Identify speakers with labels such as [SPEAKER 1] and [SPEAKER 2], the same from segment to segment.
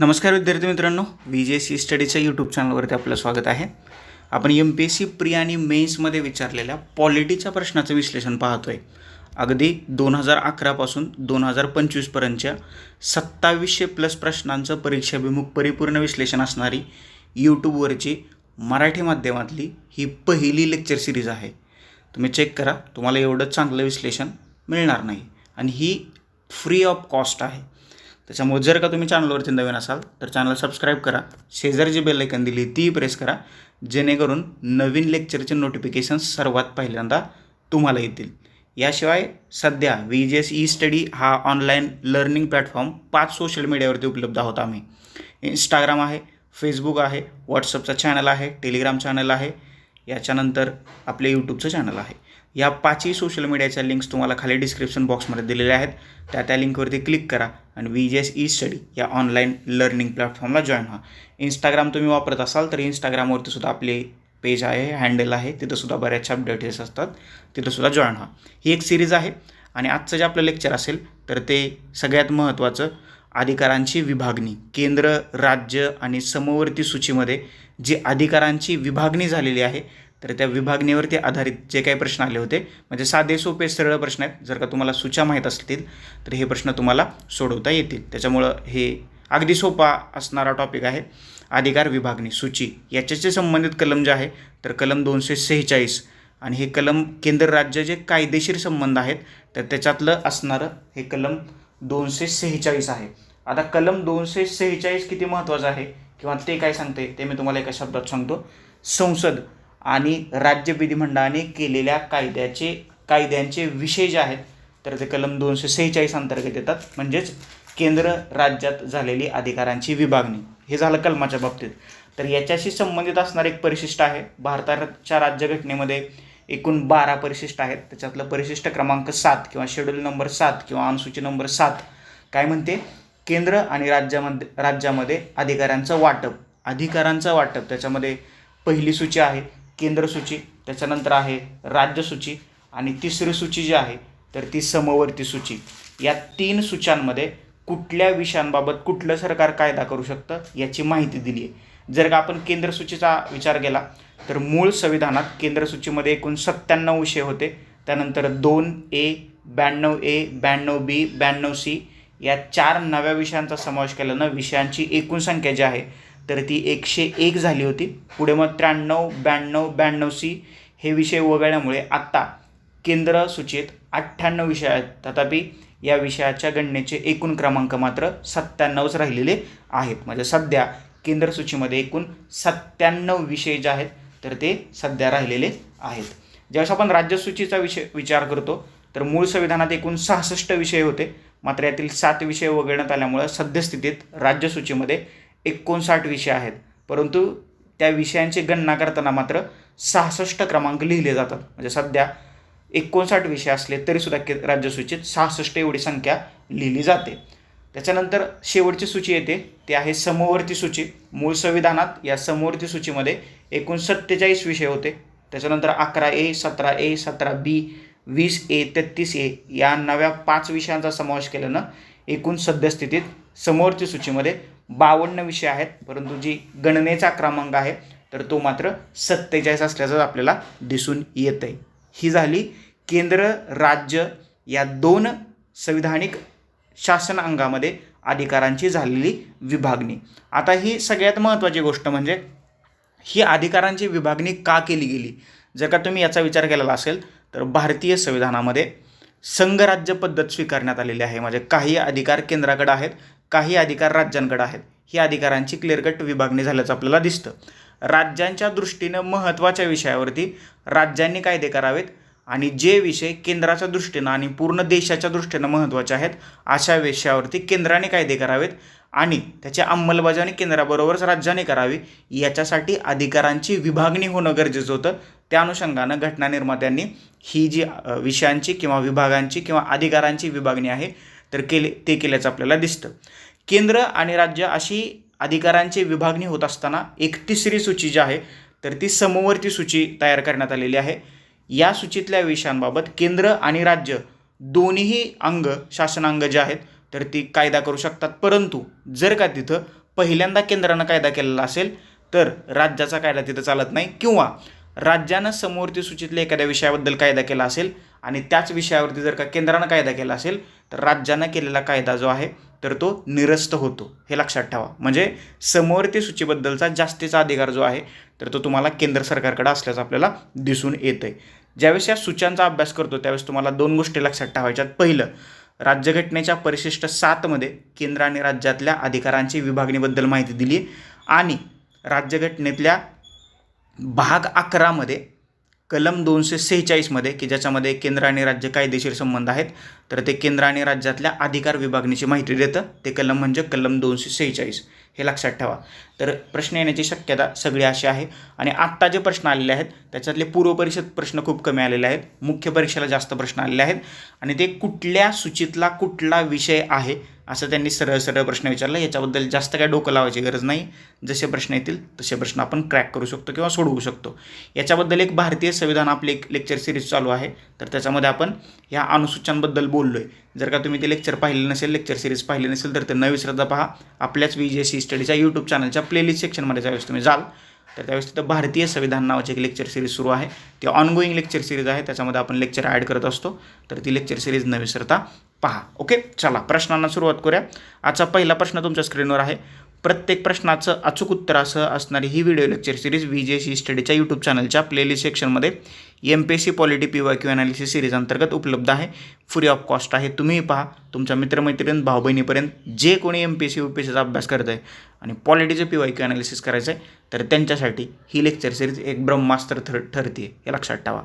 [SPEAKER 1] नमस्कार विद्यार्थी मित्रांनो व्ही जे सी स्टडीच्या यूट्यूब चॅनलवरती आपलं स्वागत आहे. आपण M P S C pre आणि मेन्समध्ये विचारलेल्या पॉलिटीच्या प्रश्नाचं विश्लेषण पाहतो आहे अगदी दोन हजार अकरापासून दोन हजार पंचवीसपर्यंतच्या सत्तावीसशे प्लस प्रश्नांचं परीक्षाभिमुख परिपूर्ण विश्लेषण असणारी यूट्यूबवरची मराठी माध्यमातली ही पहिली लेक्चर सिरीज आहे. तुम्ही चेक करा तुम्हाला एवढं चांगलं विश्लेषण मिळणार नाही. आणि ही फ्री ऑफ कॉस्ट आहे. त्याच्यामुळे जर का तुम्ही चॅनलवरती नवीन असाल तर चॅनल सबस्क्राईब करा. शेजारी जी बेल आयकन दिली ती प्रेस करा. जेणेकरून नवीन लेक्चरचे नोटिफिकेशन सर्वात पहिल्यांदा तुम्हाला येतील. याशिवाय सध्या V G S E study हा ऑनलाईन लर्निंग प्लॅटफॉर्म पाच सोशल मीडियावरती उपलब्ध आहोत आम्ही. इंस्टाग्राम आहे फेसबुक आहे व्हॉट्सअपचा चॅनल आहे टेलिग्राम चॅनल आहे. याच्यानंतर आपले यूट्यूबचं चॅनल आहे. या पाचही सोशल मीडियाच्या लिंक्स तुम्हाला खाली डिस्क्रिप्शन बॉक्समध्ये दिलेल्या आहेत. त्या त्या लिंकवरती क्लिक करा आणि V G S E study या ऑनलाईन लर्निंग प्लॅटफॉर्मला जॉईन व्हा. इंस्टाग्राम तुम्ही वापरत असाल तर इंस्टाग्रामवरती सुद्धा आपले पेज आहे हँडल आहे. तिथंसुद्धा बऱ्याचशा अपडेट्स असतात. तिथंसुद्धा जॉईन व्हा. ही एक सिरीज आहे आणि आजचं जे आपलं लेक्चर असेल तर ते सगळ्यात महत्त्वाचं अधिकारांची विभागणी. केंद्र राज्य आणि समवर्ती सूचीमध्ये जी अधिकारांची विभागणी झालेली आहे तर त्या विभागणीवरती आधारित जे काही प्रश्न आले होते म्हणजे साधे सोपे सरळ प्रश्न आहेत. जर का तुम्हाला सूचा माहीत असतील तर हे प्रश्न तुम्हाला सोडवता येतील. त्याच्यामुळं हे अगदी सोपा असणारा टॉपिक आहे. अधिकार विभागणी सूची याच्याशी संबंधित कलम जे आहे तर कलम दोनशे सेहेचाळीस आणि हे कलम केंद्र राज्य जे कायदेशीर संबंध आहेत तर त्याच्यातलं असणारं हे कलम दोनशे सेहेचाळीस आहे. आता कलम दोनशे सेहेचाळीस किती महत्त्वाचं आहे? किंवा ते काय सांगते ते मी तुम्हाला एका शब्दात सांगतो. संसद आणि राज्य विधिमंडळाने केलेल्या कायद्याचे कायद्यांचे विषय जे आहेत तर ते कलम दोनशे सेहेचाळीस अंतर्गत येतात. म्हणजेच केंद्र राज्यात झालेली अधिकारांची विभागणी. हे झालं कलमाच्या बाबतीत. तर याच्याशी संबंधित असणार एक परिशिष्ट आहे. भारताच्या राज्यघटनेमध्ये एकूण बारा परिशिष्ट आहेत. त्याच्यातलं परिशिष्ट क्रमांक सात किंवा शेड्यूल नंबर सात किंवा अनुसूची नंबर सात काय म्हणते? केंद्र आणि राज्यामध्ये राज्यामध्ये अधिकाऱ्यांचं वाटप. अधिकारांचं वाटप. त्याच्यामध्ये पहिली सूची आहे. केंद्र सूची त्याच्यानंतर आहे राज्य सूची आणि तिसरी सूची जी आहे तर ती समवर्ती सूची. या तीन सूच्यांमध्ये कुठल्या विषयांबाबत कुठलं सरकार कायदा करू शकतं याची माहिती दिली आहे. जर का आपण केंद्र सूचीचा विचार केला तर मूळ संविधानात केंद्र सूचीमध्ये एकूण सत्त्याण्णव विषय होते. त्यानंतर दोन ए ब्याण्णव ए ब्याण्णव बी ब्याण्णव सी या चार नव्या विषयांचा समावेश केल्यानं विषयांची एकूण संख्या जी आहे तर ती एकशे एक झाली होती. पुढे मग त्र्याण्णव ब्याण्णव ब्याण्णव सी हे विषय वगळल्यामुळे आत्ता केंद्र सूचीत अठ्ठ्याण्णव विषय आहेत. तथापि या विषयाच्या गणनेचे एकूण क्रमांक मात्र सत्त्याण्णवच राहिलेले आहेत. म्हणजे सध्या केंद्र सूचीमध्ये एकूण सत्त्याण्णव विषय जे आहेत तर ते सध्या राहिलेले आहेत. ज्यावेळेस आपण राज्यसूचीचा विषय विचार करतो तर मूळ संविधानात एकूण सहासष्ट विषय होते. मात्र यातील सात विषय वगळण्यात आल्यामुळं सद्यस्थितीत राज्यसूचीमध्ये एकोणसाठ विषय आहेत. परंतु त्या विषयांची गणना करताना मात्र सहासष्ट क्रमांक लिहिले जातात. म्हणजे सध्या एकोणसाठ विषय असले तरीसुद्धा के राज्यसूचीत सहासष्ट एवढी संख्या लिहिली जाते. त्याच्यानंतर शेवटची सूची येते. ते आहे समवर्ती सूची. मूळ संविधानात या समवर्ती सूचीमध्ये एकूण सत्तेचाळीस विषय होते. त्याच्यानंतर अकरा ए सतरा ए सतरा बी वीस ए तेहतीस ए या नव्या पाच विषयांचा समावेश केल्यानं एकूण सद्यस्थितीत समवर्ती सूचीमध्ये बावन्न विषय आहेत परंतु जी गणनेचा क्रमांक आहे तर तो मात्र सत्तेचाळीस असल्याचं आपल्याला दिसून येत आहे ही झाली केंद्र राज्य या दोन संविधानिक शासन अंगामध्ये अधिकारांची झालेली विभागणी. आता ही सगळ्यात महत्त्वाची गोष्ट म्हणजे ही अधिकारांची विभागणी का केली गेली? जर का तुम्ही याचा विचार केलेला असेल तर भारतीय संविधानामध्ये संघराज्य पद्धत स्वीकारण्यात आलेली आहे. म्हणजे काही अधिकार केंद्राकडे आहेत काही अधिकार राज्यांकडे आहेत. ही अधिकारांची क्लिअरकट विभागणी झाल्याचं आपल्याला दिसतं. राज्यांच्या दृष्टीनं महत्त्वाच्या विषयावरती राज्यांनी कायदे करावेत आणि जे विषय केंद्राच्या दृष्टीनं आणि पूर्ण देशाच्या दृष्टीनं महत्त्वाचे आहेत अशा विषयावरती केंद्राने कायदे करावेत आणि त्याची अंमलबजावणी केंद्राबरोबरच राज्याने करावी याच्यासाठी अधिकारांची विभागणी होणं गरजेचं होतं. त्या अनुषंगानं घटना निर्मात्यांनी ही जी विषयांची किंवा विभागांची किंवा अधिकारांची विभागणी आहे तर केले ते केल्याचं आपल्याला दिसतं. केंद्र आणि राज्य अशी अधिकारांची विभागणी होत असताना एक तिसरी सूची जी आहे तर ती समवर्ती सूची तयार करण्यात आलेली आहे. या सूचीतल्या विषयांबाबत केंद्र आणि राज्य दोन्हीही अंग शासनांग जे आहेत तर ती कायदा करू शकतात. परंतु जर का तिथं पहिल्यांदा केंद्रानं कायदा केलेला असेल तर राज्याचा कायदा तिथं चालत नाही. किंवा राज्यानं समोरती सूचीतल्या एखाद्या विषयाबद्दल कायदा केला असेल आणि त्याच विषयावरती जर का केंद्रानं कायदा केला असेल तर राज्यानं केलेला कायदा जो आहे तर तो निरस्त होतो. हे लक्षात ठेवा. म्हणजे समोरती सूचीबद्दलचा जास्तीचा अधिकार जो आहे तर तो तुम्हाला केंद्र सरकारकडे असल्याचं आपल्याला दिसून येतं आहे ज्यावेळेस या सूच्यांचा अभ्यास करतो त्यावेळेस तुम्हाला दोन गोष्टी लक्षात ठेवायच्यात. पहिलं राज्यघटनेच्या परिशिष्ट सातमध्ये केंद्र आणि राज्यातल्या अधिकारांची विभागणीबद्दल माहिती दिली आणि राज्यघटनेतल्या भाग अकरामध्ये कलम दोनशे सेहेचाळीसमध्ये की ज्याच्यामध्ये केंद्र आणि राज्य कायदेशीर संबंध आहेत. तर ते केंद्र आणि राज्यातल्या अधिकार विभागणीची माहिती देतं. ते कलम म्हणजे कलम दोनशे सेहेचाळीस. हे लक्षात ठेवा. तर प्रश्न येण्याची शक्यता सगळी अशी आहे. आणि आत्ता जे प्रश्न आलेले आहेत त्याच्यातले पूर्वपरिषद प्रश्न खूप कमी आलेले आहेत. मुख्य परीक्षेला जास्त प्रश्न आलेले आहेत. आणि ते कुठल्या सूचीतला कुठला विषय आहे असं त्यांनी सरळ सरळ प्रश्न विचारला. याच्याबद्दल जास्त काय डोकं लावायची गरज नाही. जसे प्रश्न येतील तसे प्रश्न आपण क्रॅक करू शकतो किंवा सोडवू शकतो. याच्याबद्दल एक भारतीय संविधान आपली एक लेक्चर सिरीज चालू आहे. तर त्याच्यामध्ये आपण ह्या अनुसूचनांबद्दल बोललो आहे जर का तुम्ही ते लेक्चर पाहिले नसेल लेक्चर सिरीज पाहिली नसेल तर ते न विसरता पहा. आपल्याच व्ही जे सी स्टडीच्या यूट्यूब चॅनलच्या प्लेलिस्ट सेक्शनमध्ये ज्यावेळेस तुम्ही जाल. तर त्यावेळेस तिथं भारतीय संविधान नावाची एक लेक्चर सिरीज सुरू आहे. ती ऑनगोईंग लेक्चर सिरीज आहे. त्याच्यामध्ये आपण लेक्चर ॲड करत असतो. तर ती लेक्चर सिरीज न विसरता पहा. ओके चला प्रश्नांना सुरुवात करूया. आजचा पहिला प्रश्न तुमच्या स्क्रीनवर आहे. प्रत्येक प्रश्नाचं अचूक उत्तर असं असणारी ही video lecture series V J C स्टडीच्या YouTube चॅनलच्या प्लेलिस्ट सेक्शनमध्ये M P S C polity P Y Q analysis series अंतर्गत उपलब्ध आहे. फ्री ऑफ कॉस्ट आहे. तुम्हीही पहा. तुमच्या मित्रमैत्रीण भाऊ बहिणीपर्यंत जे कोणी M P S C U P S सीचा अभ्यास करत आहे आणि पॉलिटीचं पी वाय क्यू अनालिसिस करायचं आहे तर त्यांच्यासाठी ही लेक्चर सिरीज एक ब्रह्मास्त्र ठर ठरते हे लक्षात ठेवा.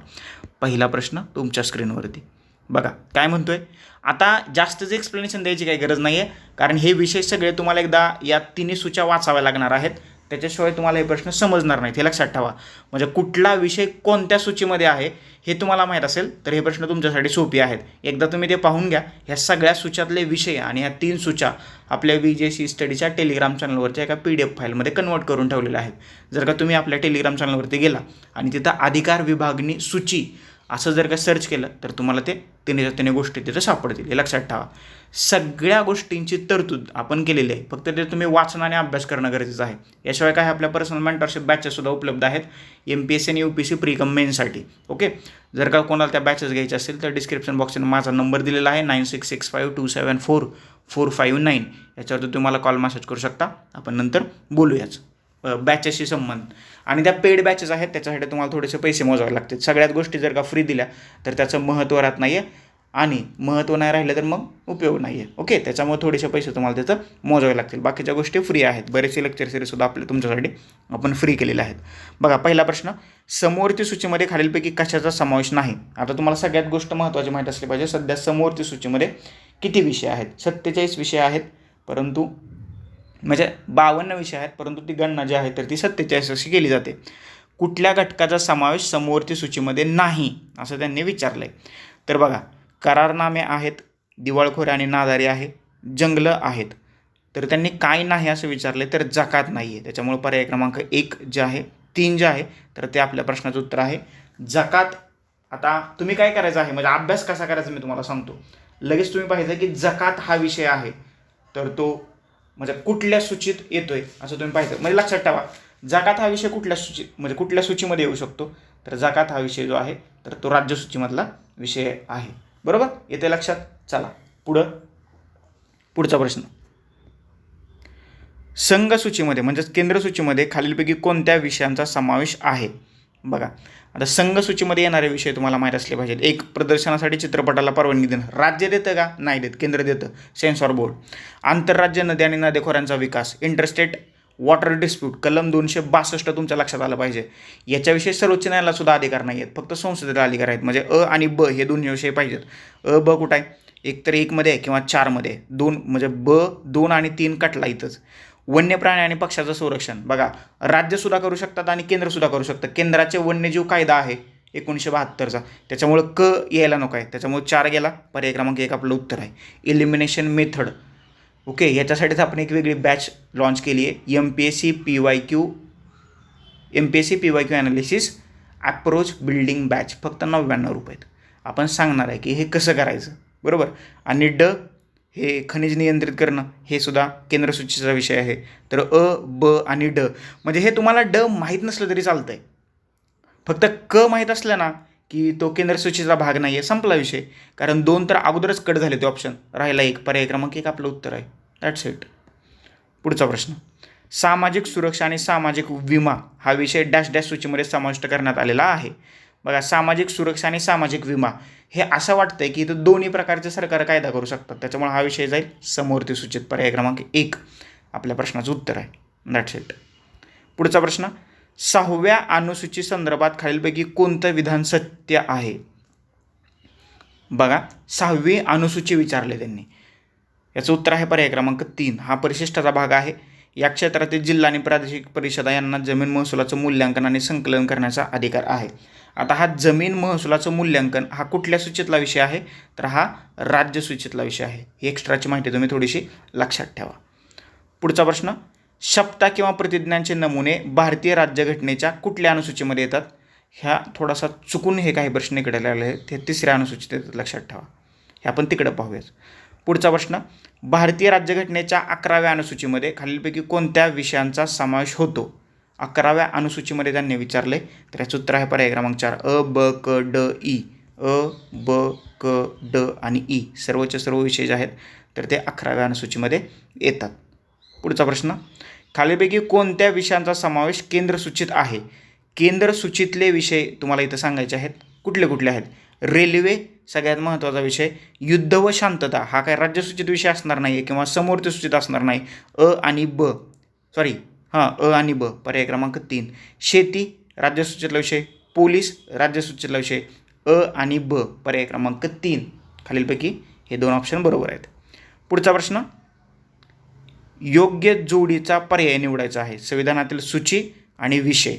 [SPEAKER 1] पहिला प्रश्न तुमच्या स्क्रीनवरती बघा काय म्हणतो आहे आता जास्तच एक्सप्लेनेशन द्यायची काही गरज नाही आहे कारण हे विषय सगळे तुम्हाला एकदा या तिन्ही सूच्या वाचाव्या लागणार आहेत. त्याच्याशिवाय तुम्हाला हे प्रश्न समजणार नाहीत हे लक्षात ठेवा. म्हणजे कुठला विषय कोणत्या सूचीमध्ये आहे हे तुम्हाला माहीत असेल तर हे प्रश्न तुमच्यासाठी सोपे आहेत. एकदा तुम्ही ते पाहून घ्या. ह्या सगळ्या सूच्यातले विषय आणि ह्या तीन सूच्या आपल्या वी जे सी स्टडीच्या टेलिग्राम चॅनलवरच्या एका पी डी एफ फाईलमध्ये कन्वर्ट करून ठेवलेल्या आहेत. जर का तुम्ही आपल्या टेलिग्राम चॅनलवरती गेला आणि तिथं अधिकार विभागणी सूची असं जर का सर्च केलं तर तुम्हाला ते तिन्ही तिन्ही गोष्टी तिथं सापडतील हे लक्षात ठेवा सगळ्या गोष्टींची तरतूद आपण केलेली आहे फक्त ते तुम्ही वाचन आणि अभ्यास करणं गरजेचं आहे याशिवाय काय आपल्या पर्सनल मेंटरशिप बॅचेससुद्धा उपलब्ध आहेत एम पी एस सी आणि U P C pre cum मेनसाठी okay जर का कोणाला त्या बॅचेस घ्यायच्या असेल तर डिस्क्रिप्शन बॉक्सने माझा नंबर दिलेला आहे nine six six five two seven four four five nine याच्यावरती तुम्हाला कॉल मेसेज करू शकता आपण नंतर बोलूयाच बॅचेसशी संबंध. आणि त्या पेड बॅचेस आहेत त्याच्यासाठी तुम्हाला थोडेसे पैसे मोजावे लागतील. सगळ्यात गोष्टी जर का फ्री दिल्या तर त्याचं महत्त्व राहत नाही आहे आणि महत्त्व नाही राहिलं तर मग उपयोग नाही आहे ओके त्याच्यामुळे थोडेसे पैसे तुम्हाला त्याचं मोजावे लागतील. बाकीच्या गोष्टी फ्री आहेत. बरेचसे लेक्चर सिरीजसुद्धा आपले तुमच्यासाठी आपण फ्री केलेले आहेत. बघा पहिला प्रश्न समोरती सूचीमध्ये खालीलपैकी कशाचा समावेश नाही? आता तुम्हाला सगळ्यात गोष्ट महत्त्वाची माहीत असली पाहिजे. सध्या समोरती सूचीमध्ये किती विषय आहेत? सत्तेचाळीस विषय आहेत परंतु म्हणजे बावन्न विषय आहेत परंतु ती गणना जी आहे तर ती सत्तेचाळीस अशी केली जाते. कुठल्या घटकाचा समावेश समोरती सूचीमध्ये नाही असं त्यांनी विचारलं आहे तर बघा करारनामे आहेत दिवाळखोरी आणि नादारी आहे जंगलं आहेत. तर त्यांनी काय नाही असं विचारले तर जकात नाही आहे त्याच्यामुळे पर्याय क्रमांक एक जे आहे तीन जे आहे तर ते आपल्या प्रश्नाचं उत्तर आहे. जकात आता तुम्ही काय करायचं आहे? म्हणजे अभ्यास कसा करायचा मी तुम्हाला सांगतो. लगेच तुम्ही पाहिजे की जकात हा विषय आहे. तर तो म्हणजे कुठल्या सूचीत येतोय असं तुम्ही पाहिजे म्हणजे लक्षात ठेवा. जाकात हा विषय कुठल्या सूची म्हणजे कुठल्या सूचीमध्ये येऊ शकतो? तर जाकात हा विषय जो आहे तर तो राज्यसूचीमधला विषय आहे. बरोबर? येते लक्षात? चला. पुढं. पुढचा प्रश्न. संघ सूचीमध्ये म्हणजेच केंद्र सूचीमध्ये खालीलपैकी कोणत्या विषयांचा समावेश आहे? बघा. आता संघसूचीमध्ये येणारे विषय तुम्हाला माहीत असले पाहिजेत. एक प्रदर्शनासाठी चित्रपटाला परवानगी देणं. राज्य देतं का? नाही देत. केंद्र देतं. सेन्सॉर बोर्ड आंतरराज्य नदी आणि नदेखोऱ्यांचा विकास. इंटरस्टेट वॉटर डिस्प्यूट कलम दोनशे बासष्ट तुमच्या लक्षात आलं पाहिजे. याच्याविषयी सर्वोच्च न्यायालयाला सुद्धा अधिकार नाही आहेत फक्त संसदेला अधिकार आहेत. म्हणजे अ आणि ब हे दोन्ही विषय पाहिजेत. अ ब कुठं आहे? एक तर एकमध्ये आहे किंवा चारमध्ये दोन म्हणजे ब दोन आणि तीन कटला इथंच. वन्य प्राणी आणि पक्षाचं संरक्षण. बघा राज्यसुद्धा करू शकतात आणि केंद्रसुद्धा करू शकतं केंद्राचे वन्यजीव कायदा आहे एकोणीसशे बहात्तरचा. त्याच्यामुळं क यायला नको आहे. त्याच्यामुळे चार गेला. पर्याय क्रमांक एक आपलं उत्तर आहे. इलिमिनेशन मेथड ओके याच्यासाठीच आपण एक वेगळी बॅच लॉन्च केली आहे. M P S C P Y Q M P S C P Y Q analysis approach building batch फक्त नव्याण्णव रुपयेत आपण सांगणार आहे की हे कसं करायचं? बरोबर? आणि ड हे खनिज नियंत्रित करणं हे सुद्धा केंद्र सूचीचा विषय आहे. तर अ ब आणि ड म्हणजे हे तुम्हाला ड माहीत नसलं तरी चालतं आहे फक्त क माहीत असलं ना की तो केंद्र सूचीचा भाग नाही आहे संपला विषय. कारण दोन तर अगोदरच कट झाले ते ऑप्शन राहिला एक पर्याय क्रमांक एक आपलं उत्तर आहे. दॅट्स इट पुढचा प्रश्न. सामाजिक सुरक्षा आणि सामाजिक विमा हा विषय डॅश डॅश सूचीमध्ये समाविष्ट करण्यात आलेला आहे. बघा सामाजिक सुरक्षा आणि सामाजिक विमा हे असं वाटतंय की इथं दोन्ही प्रकारचे सरकार कायदा करू शकतात. त्याच्यामुळे हा विषय जाईल समोरती सूचित पर्याय क्रमांक एक. आपल्या प्रश्नाचं उत्तर आहे. दॅट्स इट पुढचा प्रश्न सहाव्या अनुसूची संदर्भात खालीलपैकी कोणतं विधान सत्य आहे? बघा सहावी अनुसूची विचारले त्यांनी. याचं उत्तर आहे पर्याय क्रमांक तीन. हा परिशिष्टाचा भाग आहे. या क्षेत्रातील जिल्हा आणि प्रादेशिक परिषदा यांना जमीन महसुलाचं मूल्यांकन आणि संकलन करण्याचा अधिकार आहे. आता हा जमीन महसुलाचं मूल्यांकन हा कुठल्या सूचितला विषय आहे? तर हा राज्य सूचितला विषय आहे. ही एक्स्ट्राची माहिती तुम्ही थोडीशी लक्षात ठेवा. पुढचा प्रश्न शपथा किंवा प्रतिज्ञांचे नमुने भारतीय राज्यघटनेच्या कुठल्या अनुसूचीमध्ये येतात? ह्या थोडासा चुकून हे काही प्रश्न इकडे आलेले आहेत. हे तिसऱ्या अनुसूचित येतात. लक्षात ठेवा. हे आपण तिकडं पाहूयाच पुढचा प्रश्न भारतीय राज्यघटनेच्या अकराव्या अनुसूचीमध्ये खालीलपैकी कोणत्या विषयांचा समावेश होतो? अकराव्या अनुसूचीमध्ये त्यांनी विचारले. तर याचं उत्तर आहे पर्याय क्रमांक चार. अ ब क ड ई. अ ब क ड आणि ई सर्वचे सर्व विषय जे आहेत. तर ते अकराव्या अनुसूचीमध्ये येतात. पुढचा प्रश्न. खालीलपैकी कोणत्या विषयांचा समावेश केंद्र सूचित आहे? केंद्र सूचितले विषय तुम्हाला इथं सांगायचे आहेत. कुठले कुठले आहेत? रेल्वे सगळ्यात महत्त्वाचा विषय. युद्ध व शांतता हा काय राज्यसूचित विषय असणार नाही आहे किंवा समोरचे सूचित असणार नाही. अ आणि ब. सॉरी हां अ आणि ब पर्याय क्रमांक तीन. शेती राज्यसूचितला विषय. पोलीस राज्यसूचितला विषय. अ आणि ब पर्याय क्रमांक तीन. खालीलपैकी हे दोन ऑप्शन बरोबर आहेत. पुढचा प्रश्न. योग्य जोडीचा पर्याय निवडायचा आहे. संविधानातील सूची आणि विषय.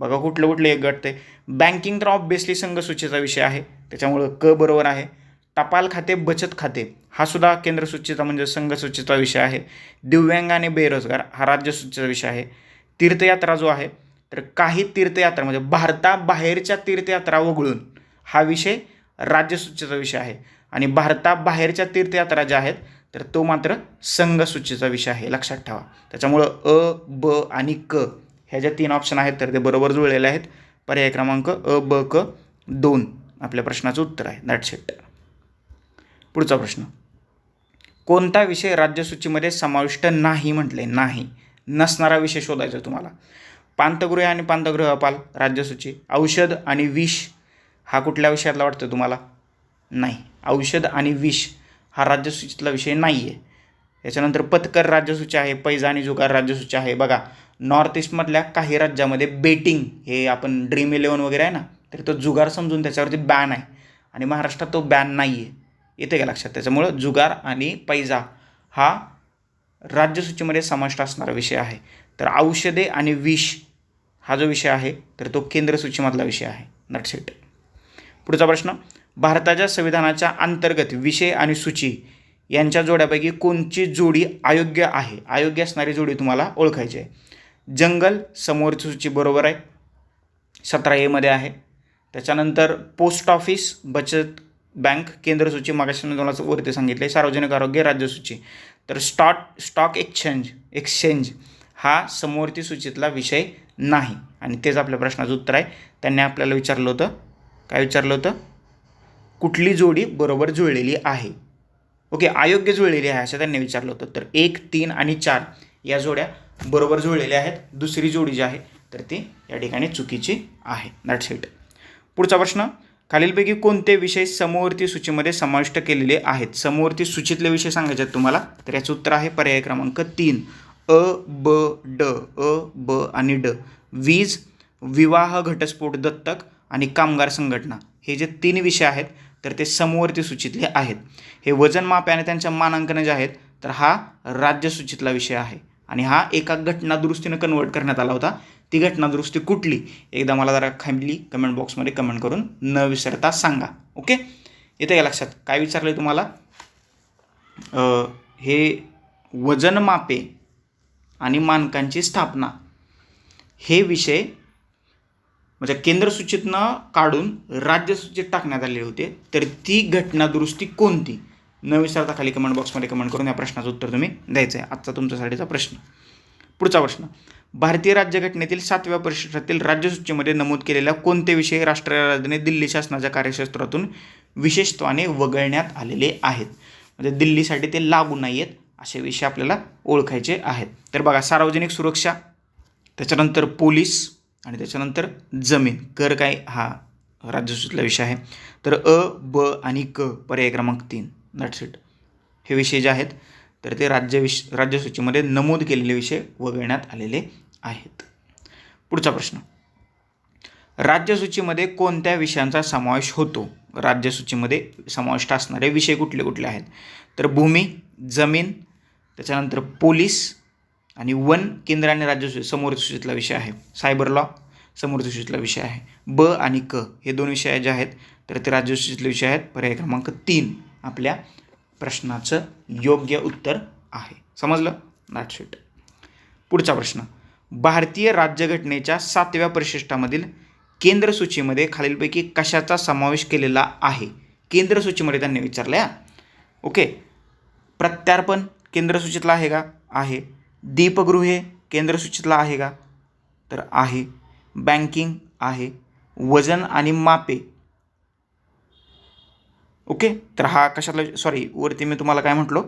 [SPEAKER 1] बघा कुठलं कुठलं एक गट ते बँकिंग तर ऑब्विसली संघसूचीचा विषय आहे. त्याच्यामुळं क बरोबर आहे. टपाल खाते बचत खाते हा सुद्धा केंद्र सूचीचा म्हणजे संघसूचीचा विषय आहे. दिव्यांग आणि बेरोजगार हा राज्यसूचीचा विषय आहे. तीर्थयात्रा जो आहे तर काही तीर्थयात्रा म्हणजे भारताबाहेरच्या तीर्थयात्रा वगळून हा विषय राज्यसूचीचा विषय आहे. आणि भारताबाहेरच्या तीर्थयात्रा ज्या आहेत तर तो मात्र संघसूचीचा विषय आहे. लक्षात ठेवा. त्याच्यामुळं अ ब आणि क ह्या ज्या तीन ऑप्शन आहेत तर ते बरोबर जुळलेले आहेत. पर्याय क्रमांक अ ब क दोन आपल्या प्रश्नाचं उत्तर आहे. दॅट्स इट पुढचा प्रश्न. कोणता विषय राज्यसूचीमध्ये समाविष्ट नाही म्हटले? नाही. नसणारा विषय शोधायचा तुम्हाला. पांतगृह आणि पांतगृह अपाल राज्यसूची. औषध आणि विष हा कुठल्या विषयातला वाटतं तुम्हाला? नाही. औषध आणि विष हा राज्यसूचीतला विषय नाही आहे याच्यानंतर पथकर राज्यसूची आहे पैजा आणि जुगार राज्यसूची आहे. बघा नॉर्थ ईस्टमधल्या काही राज्यामध्ये बेटिंग हे आपण ड्रीम इलेवन वगैरे आहे ना तर तो जुगार समजून त्याच्यावरती बॅन आहे. आणि महाराष्ट्रात तो बॅन नाही आहे येते का लक्षात. त्याच्यामुळं जुगार आणि पैजा हा राज्यसूचीमध्ये समाविष्ट असणारा विषय आहे. तर औषधे आणि विष हा जो विषय आहे तर तो केंद्र सूचीमधला विषय आहे. दॅट्स पुढचा प्रश्न. भारताच्या संविधानाच्या अंतर्गत विषय आणि सूची यांच्या जोड्यापैकी कोणची जोडी अयोग्य आहे? अयोग्य असणारी जोडी तुम्हाला ओळखायची आहे. जंगल समोरची सूची बरोबर आहे. सतरा एमध्ये आहे. त्याच्यानंतर पोस्ट ऑफिस बचत बँक केंद्र सूची मागाशी तुम्हाला वरती सांगितले सार्वजनिक आरोग्य राज्यसूची तर स्टॉक स्टॉक एक्सचेंज एक्सचेंज हा समोरती सूचीतला विषय नाही. आणि तेच आपल्या प्रश्नाचं उत्तर आहे. त्यांनी आपल्याला विचारलं होतं. काय विचारलं होतं? कुठली जोडी बरोबर जुळलेली आहे? ओके अयोग्य जुळलेली आहे असं त्यांनी विचारलं होतं. तर एक तीन आणि चार या जोड्या बरोबर जुळलेल्या आहेत. दुसरी जोडी जी आहे तर ती या ठिकाणी चुकीची आहे. दॅट्स इट पुढचा प्रश्न. खालीलपैकी कोणते विषय समवर्ती सूचीमध्ये समाविष्ट केलेले आहेत? समवर्ती सूचीतले विषय सांगायचे आहेत तुम्हाला तर याचं उत्तर आहे पर्याय क्रमांक तीन. अ ब ड. अ ब आणि ड. वीज विवाह घटस्फोट दत्तक आणि कामगार संघटना. हे जे तीन विषय आहेत तर ते समवर्ती सूचीतले आहेत. हे वजनमाप आणि त्यांच्या मानांकनं जे आहेत तर हा राज्यसूचीतला विषय आहे. आणि हा एका घटना दुरुस्तीनं कन्वर्ट करण्यात आला होता. ती घटना दुरुस्ती कुठली? एकदा मला जरा खाली कमेंट बॉक्समध्ये कमेंट करून न विसरता सांगा. ओके येते का लक्षात. काय विचारलं तुम्हाला? हे वजन मापे आणि मानकांची स्थापना हे विषय म्हणजे केंद्रसूचीतनं काढून राज्यसूचित टाकण्यात आले होते. तर ती घटना दुरुस्ती कोणती? न विसरता खाली कमेंट बॉक्समध्ये कमेंट करून या प्रश्नाचं उत्तर तुम्ही द्यायचं आहे आजचा तुमच्यासाठीचा प्रश्न. पुढचा प्रश्न. भारतीय राज्यघटनेतील सातव्या परिशिष्टातील राज्यसूचीमध्ये नमूद केलेल्या कोणते विषय राष्ट्रीय राजधानी दिल्ली शासनाच्या कार्यक्षेत्रातून विशेषत्वाने वगळण्यात आलेले आहेत? म्हणजे दिल्लीसाठी ते लागू नाही आहेत असे विषय आपल्याला ओळखायचे आहेत. तर बघा सार्वजनिक सुरक्षा त्याच्यानंतर पोलीस आणि त्याच्यानंतर जमीन कर काय हा राज्यसूचीतला विषय आहे. तर अ ब आणि क पर्याय क्रमांक तीन. दॅट्स इट हे विषय जे आहेत तर ते राज्य विश राज्यसूचीमध्ये नमूद केलेले विषय वगळण्यात आलेले आहेत. पुढचा प्रश्न. राज्यसूचीमध्ये कोणत्या विषयांचा समावेश होतो? राज्यसूचीमध्ये समाविष्ट असणारे विषय कुठले कुठले आहेत? तर भूमी जमीन त्याच्यानंतर पोलीस आणि वन केंद्र आणि राज्य समोर सूचितला विषय आहे. सायबर लॉ समोरसूचीतला विषय आहे. ब आणि क हे दोन विषय जे आहेत तर ते राज्यसूचीतले विषय आहेत. पर्याय क्रमांक तीन आपल्या प्रश्नाचं योग्य उत्तर आहे. समजलं? दॅट्स इट पुढचा प्रश्न. भारतीय राज्यघटनेच्या सातव्या परिशिष्टामधील केंद्र सूचीमध्ये खालीलपैकी कशाचा समावेश केलेला आहे? केंद्र सूचीमध्ये त्यांनी विचारलं आहे ओके प्रत्यार्पण केंद्र सूचीतला आहे का? आहे. दीपगृहे केंद्र सूचीतला आहे का? तर आहे. बँकिंग आहे. वजन आणि मापे ओके? तर हा कशातला सॉरी वरती मी तुम्हाला काय म्हटलो?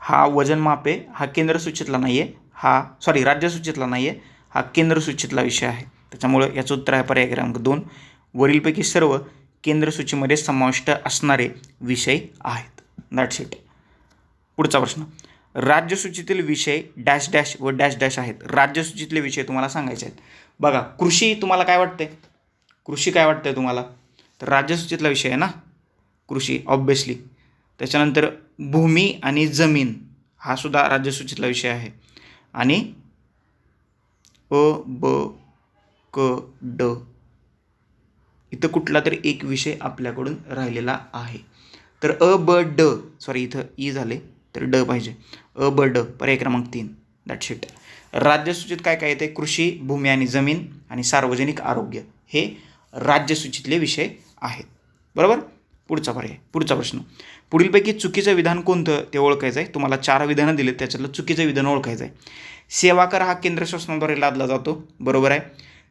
[SPEAKER 1] हा वजन मापे हा केंद्र सूचितला नाही आहे हा सॉरी राज्य सूचितला नाही आहे हा केंद्र सूचितला विषय आहे. त्याच्यामुळं याचं उत्तर आहे पर्याय क्रमांक दोन. वरीलपैकी सर्व केंद्र सूचीमध्ये समाविष्ट असणारे विषय आहेत. दॅट्स इट पुढचा प्रश्न. राज्यसूचीतील विषय डॅश डॅश व डॅश डॅश आहेत. राज्यसूचीतले विषय तुम्हाला सांगायचे आहेत. बघा कृषी तुम्हाला काय वाटते कृषी काय वाटतंय तुम्हाला? तर राज्यसूचीतला विषय आहे ना कृषी ऑब्वियसली त्याच्यानंतर भूमी आणि जमीन हा सुद्धा राज्यसूचीतला विषय आहे. आणि अ ब क ड इथं कुठला तरी एक विषय आपल्याकडून राहिलेला आहे. तर अ ब ड सॉरी इथं ई झाले तर ड पाहिजे. अ ब ड पर्याय क्रमांक तीन. दॅट शिट राज्यसूचित काय काय येते? कृषी भूमी आणि जमीन आणि सार्वजनिक आरोग्य. हे राज्यसूचीतले विषय आहेत. बरोबर? पुढचा पर्याय पुढचा प्रश्न. पुढीलपैकी चुकीचं विधान कोणतं ते ओळखायचं आहे तुम्हाला चार विधानं दिलेत त्याच्यातलं चुकीचं विधान ओळखायचं आहे सेवा कर हा केंद्र शासनाद्वारे लादला जातो. बरोबर आहे.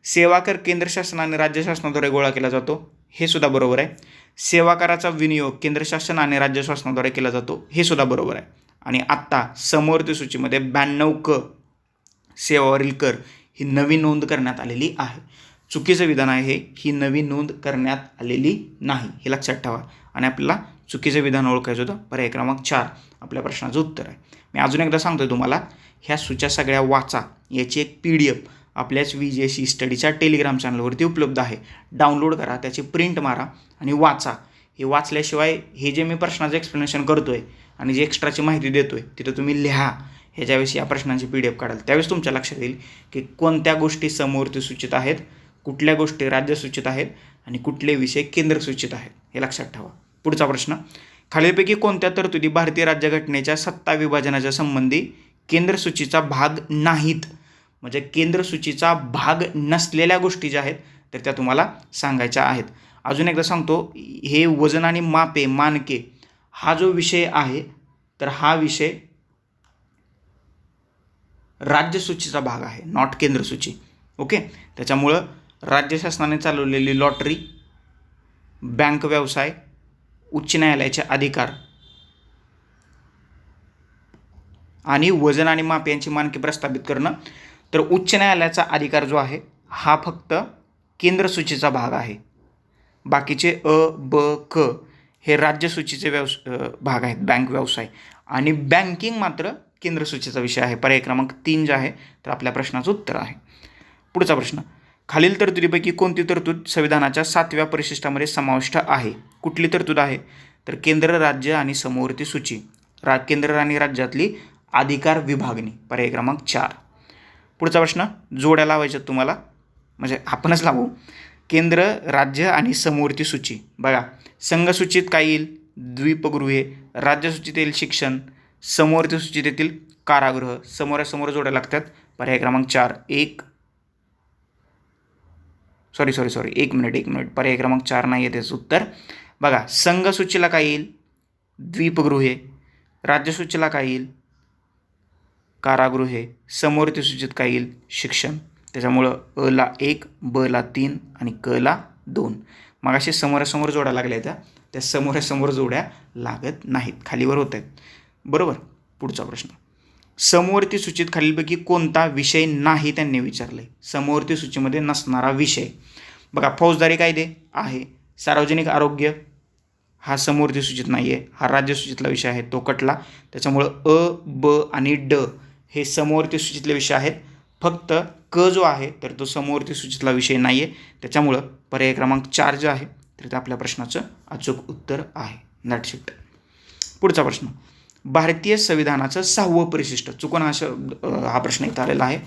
[SPEAKER 1] सेवा कर केंद्र शासन आणि राज्य शासनाद्वारे गोळा केला जातो. हे सुद्धा बरोबर आहे. सेवा कराचा विनियोग केंद्र शासन आणि राज्य शासनाद्वारे केला जातो. हे सुद्धा बरोबर आहे. आणि आत्ता समोरती सूचीमध्ये ब्याण्णव क सेवावरील कर ही नवी नोंद करण्यात आलेली आहे. चुकीचं विधान आहे हे ही नवी नोंद करण्यात आलेली नाही हे लक्षात ठेवा. आणि आपल्याला चुकीचं विधान ओळखायचं होतं पर्याय क्रमांक चार आपल्या प्रश्नाचं उत्तर आहे. मी अजून एकदा सांगतो तुम्हाला ह्या सूच्या सगळ्या वाचा याची एक पी डी एफ आपल्याच व्ही जी एस सी स्टडीच्या टेलिग्राम चॅनलवरती उपलब्ध आहे. डाउनलोड करा त्याची प्रिंट मारा आणि वाचा. हे वाचल्याशिवाय हे जे मी प्रश्नाचं एक्सप्लेनेशन करतो आहे आणि जे एक्स्ट्राची माहिती देतो आहे तिथं तुम्ही लिहा. ह्याच्यावेळेस या प्रश्नांची पी डी एफ काढाल. त्यावेळेस तुमच्या लक्षात येईल की कोणत्या गोष्टी समोरती सूचित आहेत. कुठल्या गोष्टी राज्यसूचित आहेत आणि कुठले विषय केंद्र सूचित आहेत हे लक्षात ठेवा. पुढचा प्रश्न खालीलपैकी कोणत्या तरतुदी भारतीय राज्यघटनेच्या सत्ता विभाजनाच्या संबंधी केंद्र सूचीचा भाग नाहीत? म्हणजे केंद्र सूचीचा भाग नसलेल्या गोष्टी ज्या आहेत तर त्या तुम्हाला सांगायच्या आहेत. अजून एकदा सांगतो हे वजन आणि मापे मानके हा जो विषय आहे तर हा विषय राज्यसूचीचा भाग आहे नॉट केंद्रसूची. ओके? त्याच्यामुळं राज्य शासनाने चालवलेली लॉटरी बँक व्यवसाय उच्च न्यायालयाचे अधिकार आणि वजन आणि माप यांची मानके प्रस्थापित करणं. तर उच्च न्यायालयाचा अधिकार जो आहे हा फक्त केंद्रसूचीचा भाग आहे. बाकीचे अ ब क हे राज्यसूचीचे व्यवस भाग आहेत बँक व्यवसाय. आणि बँकिंग मात्र केंद्रसूचीचा विषय आहे. पर्याय क्रमांक तीन जे आहे तर आपल्या प्रश्नाचं उत्तर आहे. पुढचा प्रश्न. खालील तरतुदीपैकी कोणती तरतूद संविधानाच्या सातव्या परिशिष्टामध्ये समाविष्ट आहे? कुठली तरतूद आहे? तर केंद्र राज्य आणि समवर्ती सूची. रा केंद्र आणि राज्यातली अधिकार विभागणी. पर्याय क्रमांक चार. पुढचा प्रश्न जोड्या लावायच्या तुम्हाला? म्हणजे आपणच लावू. केंद्र राज्य आणि समवर्ती सूची. बघा संघसूचीत काय येईल? द्वीपगृहे. राज्यसूचीत येईल शिक्षण. समवर्ती सूचीत येतील कारागृह. समोरासमोर जोड्या लागतात. पर्याय क्रमांक चार. एक सॉरी सॉरी सॉरी एक मिनिट एक मिनिट. पर्याय क्रमांक चार नाही आहे त्याचं उत्तर. बघा संघसूचीला काय येईल? द्वीपगृहे. राज्यसूचीला काय येईल? कारागृहे. समवर्ती सूचित काय येईल? शिक्षण. त्याच्यामुळं अ ला एक ब ला तीन आणि क ला दोन. मग असे समोरासमोर जोड्या लागल्या त्या. त्या समोरासमोर जोड्या लागत नाहीत. खालीवर होत आहेत. बरोबर? पुढचा प्रश्न. समवर्ती सूचीत खालीलपैकी कोणता विषय नाही त्यांनी विचारले समवर्ती सूचीमध्ये नसणारा विषय. बघा फौजदारी कायदे आहे. सार्वजनिक आरोग्य हा समवर्ती सूचित नाही आहे हा राज्य सूचितला विषय आहे. तो कटला. त्याच्यामुळं अ ब आणि ड हे समवर्ती सूचितले विषय आहेत. फक्त क जो आहे तर तो समवर्ती सूचितला विषय नाही आहे त्याच्यामुळं पर्याय क्रमांक चार जो आहे तर ते आपल्या प्रश्नाचं अचूक उत्तर आहे. दॅट पुढचा प्रश्न. भारतीय संविधानाचं सहावं परिशिष्ट. चुकून हा शब्द हा प्रश्न इथं आलेला आहे.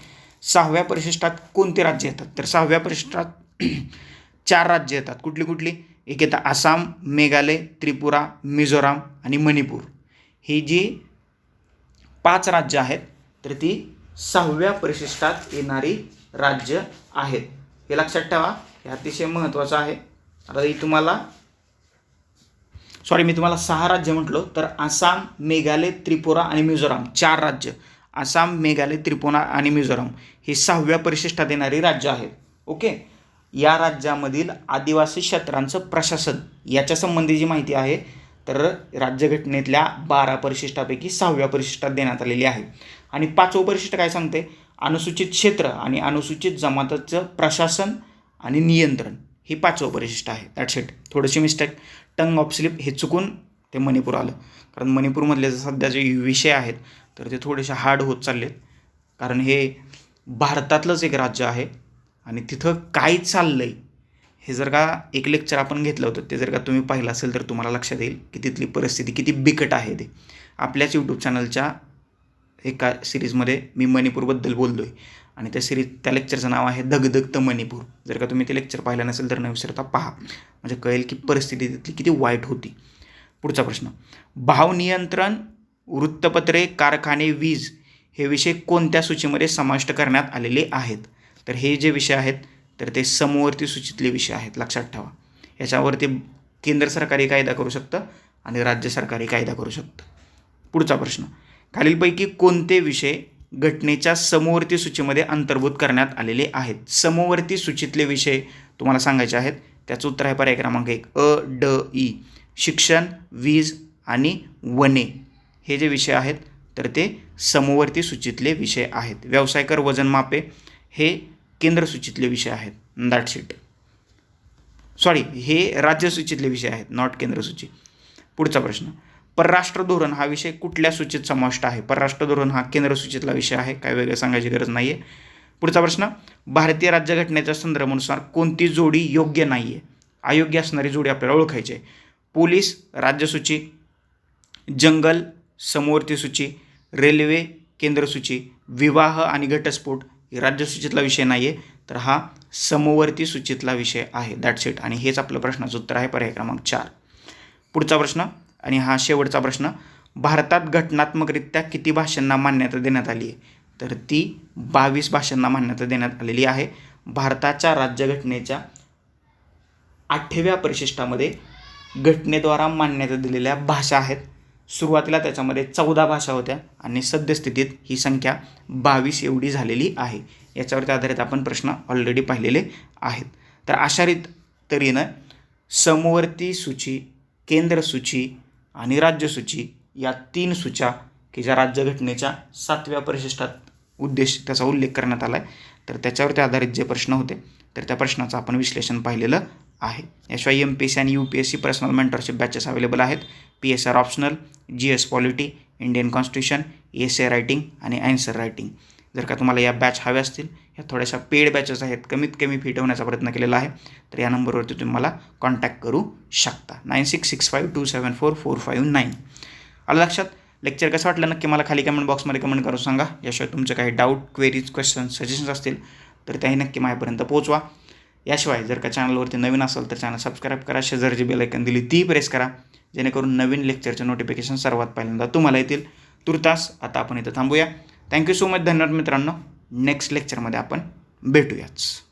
[SPEAKER 1] सहाव्या परिशिष्टात कोणते राज्य येतात? तर सहाव्या परिशिष्टात चार राज्य येतात. कुठली कुठली? एक येतं आसाम मेघालय त्रिपुरा मिझोराम आणि मणिपूर. ही जी पाच राज्य आहेत तर ती सहाव्या परिशिष्टात येणारी राज्य आहेत. हे लक्षात ठेवा हे अतिशय महत्त्वाचं आहे. आता ही तुम्हाला सॉरी मी तुम्हाला सहा राज्य म्हटलो तर आसाम मेघालय त्रिपुरा आणि मिझोराम. चार राज्य. आसाम मेघालय त्रिपुरा आणि मिझोराम ही सहाव्या परिशिष्टात येणारी राज्य आहेत. ओके या राज्यामधील आदिवासी क्षेत्रांचं प्रशासन याच्या संबंधी जी माहिती आहे तर राज्यघटनेतल्या बारा परिशिष्टापैकी सहाव्या परिशिष्टात देण्यात आलेली आहे. आणि पाचवं परिशिष्ट काय सांगते? अनुसूचित क्षेत्र आणि अनुसूचित जमाताचं प्रशासन आणि नियंत्रण. ही पाचवं परिशिष्ट आहे. दॅट्स इट थोडीशी मिस्टेक टंग ऑफ स्लिप हे चुकून ते मणिपूर आलं. कारण मणिपूरमधले जे सध्या जे विषय आहेत तर ते थोडेसे हार्ड होत चाललेत. कारण हे भारतातलंच एक राज्य आहे आणि तिथं काय चाललं आहे हे जर का एक लेक्चर आपण घेतलं होतं ते जर का तुम्ही पाहिलं असेल तर तुम्हाला लक्षात येईल की तिथली परिस्थिती किती बिकट आहे ते. आपल्याच यूट्यूब चॅनलच्या एका सिरीजमध्ये मी मणिपूरबद्दल बोललो आहे आणि त्या सिरीज त्या लेक्चरचं नाव आहे धगधगत मणिपूर. जर का तुम्ही ते लेक्चर पाहिलं नसेल तर न विसरता पहा. म्हणजे कळेल की परिस्थिती तिथली किती वाईट होती. पुढचा प्रश्न. भाव नियंत्रण वृत्तपत्रे कारखाने वीज हे विषय कोणत्या सूचीमध्ये समाविष्ट करण्यात आलेले आहेत? तर हे जे विषय आहेत तर ते समवर्ती सूचीतले विषय आहेत. लक्षात ठेवा. याच्यावरती केंद्र सरकारी कायदा करू शकतं आणि राज्य सरकारी कायदा करू शकतं. पुढचा प्रश्न. खालीलपैकी कोणते विषय घटनेच्या समवर्ती सूचीमध्ये अंतर्भूत करण्यात आलेले आहेत. समवर्ती सूचीतले विषय तुम्हाला सांगायचे आहेत. त्याचं उत्तर आहे पर्याय क्रमांक एक. अ ड ई. शिक्षण वीज आणि वने हे जे विषय आहेत तर ते समवर्ती सूचीतले विषय आहेत. व्यवसायकर वजनमापे वजन मापे हे केंद्र सूचीतले विषय आहेत. दॅट शीट सॉरी हे राज्य सूचीतले विषय आहेत नॉट केंद्र सूची. पुढचा प्रश्न. परराष्ट्र धोरण हा विषय कुठल्या सूचित समाविष्ट आहे? परराष्ट्र धोरण हा केंद्र सूचितला विषय आहे काय वेगळं सांगायची गरज नाही आहे पुढचा प्रश्न भारतीय राज्यघटनेच्या संदर्भानुसार कोणती जोडी योग्य नाही आहे अयोग्य असणारी जोडी आपल्याला ओळखायची आहे. पोलीस राज्यसूची जंगल समवर्ती सूची रेल्वे केंद्रसूची विवाह आणि घटस्फोट हे राज्यसूचीतला विषय नाही आहे तर हा समवर्ती सूचीतला विषय आहे. दॅट्स इट आणि हेच आपलं प्रश्नाचं उत्तर आहे. पर्याय क्रमांक चार. पुढचा प्रश्न आणि हा शेवटचा प्रश्न भारतात घटनात्मकरित्या किती भाषांना मान्यता देण्यात आली आहे? तर ती बावीस भाषांना मान्यता देण्यात आलेली आहे. भारताच्या राज्यघटनेच्या आठव्या परिशिष्टामध्ये घटनेद्वारा मान्यता दिलेल्या भाषा आहेत. सुरुवातीला त्याच्यामध्ये चौदा भाषा होत्या आणि सद्यस्थितीत ही संख्या बावीस एवढी झालेली आहे. याच्यावरती आधारित आपण प्रश्न ऑलरेडी पाहिलेले आहेत. तर अशा रीत तऱ्हेनं समवर्ती सूची केंद्र सूची आणि राज्यसूची या तीन सूच्या की ज्या राज्यघटनेच्या सातव्या परिशिष्टात उद्देश त्याचा उल्लेख करण्यात आला आहे तर त्याच्यावरती आधारित जे प्रश्न होते तर त्या प्रश्नाचं आपण विश्लेषण पाहिलेलं आहे. याशिवाय एम पी एस सी आणि U P S C personal mentorship batches available आहेत. P S R optional G S polity Indian constitution S A writing आणि ॲन्सर रायटिंग जर का तुम्हाला या बॅच हव्या असतील या थोड्याशा पेड बॅचेस आहेत कमीत कमी फी ठेवण्याचा प्रयत्न केलेला आहे. तर या नंबरवरती तुम्ही मला कॉन्टॅक्ट करू शकता. Nine six six five two seven four four five nine आलं लक्षात? लेक्चर कसं वाटलं? नक्की मला खाली कमेंट बॉक्समध्ये कमेंट करून सांगा. याशिवाय तुमचे काही डाऊट क्वेरीज क्वेश्चन सजेशन्स असतील तर त्याही नक्की माझ्यापर्यंत पोहोचवा. याशिवाय जर का चॅनलवरती नवीन असेल तर चॅनल सबस्क्राईब करा. शेजारची बेलायकन दिली ती प्रेस करा. जेणेकरून नवीन लेक्चरचे नोटिफिकेशन सर्वात पहिल्यांदा तुम्हाला येतील. तुर्तास आता आपण इथं थांबूया. थँक्यू सो मच धन्यवाद मित्रांनो. नेक्स्ट लेक्चरमध्ये आपण भेटूयाच.